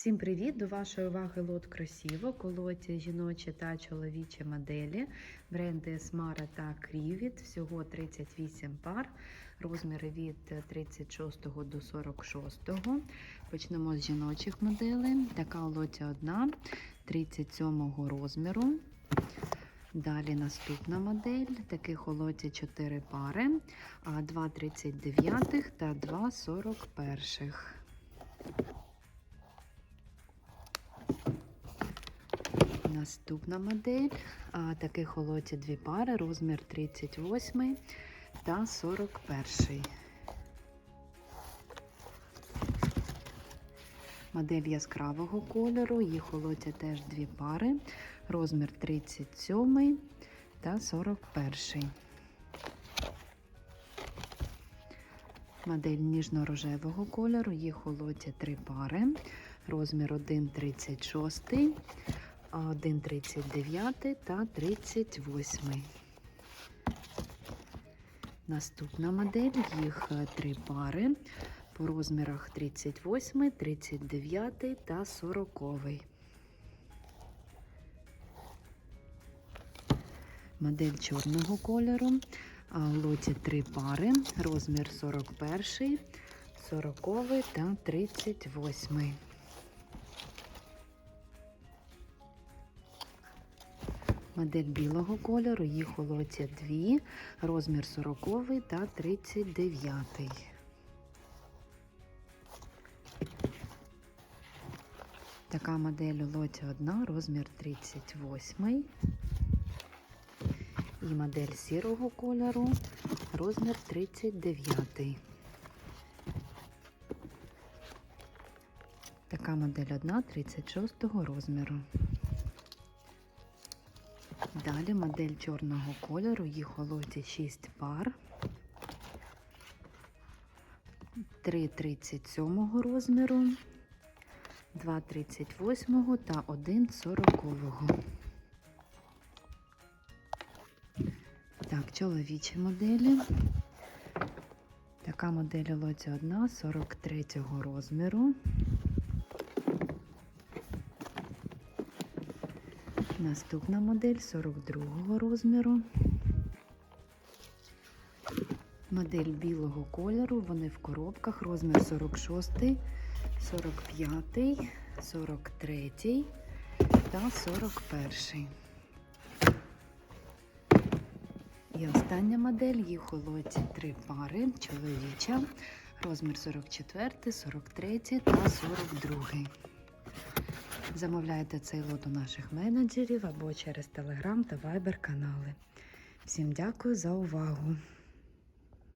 Всім привіт! До вашої уваги лот кросівок. У жіночі та чоловічі моделі, бренди Смара та Крівіт. Всього 38 пар, розміри від 36 до 46. Почнемо з жіночих моделей. Така у лоті одна 37 розміру. Далі наступна модель. Таких у лоті 4 пари, 2 39 та 2 Наступна модель. Таких у дві пари, розмір 38 та 41. Модель яскравого кольору, їх у теж дві пари, розмір 37 та 41. Модель ніжно-рожевого кольору, їх у три пари, розмір 1,36, 1,39 та 38. Наступна модель, їх е, три пари по розмірах 38, 39 та 40. Модель чорного кольору. Лоті три пари, розмір 41, 40 та 38. Модель білого кольору, їх у лоті дві, розмір 40 та 39. Така модель у лоті одна, розмір 38. І модель сірого кольору, розмір 39. Така модель одна 36 розміру. Далі модель чорного кольору, їх у лоті 6 пар. 3 37 розміру, 2 38 та 1 40. Так, чоловічі моделі. Така модель у лоті одна 43 розміру. Наступна модель 42 розміру. Модель білого кольору, вони в коробках, розмір 46, 45, 43 та 41. І остання модель, їх лоті три пари, чоловіча, розмір 44, 43 та 42. Замовляйте цей лот у наших менеджерів або через телеграм та вайбер канали. Всім дякую за увагу!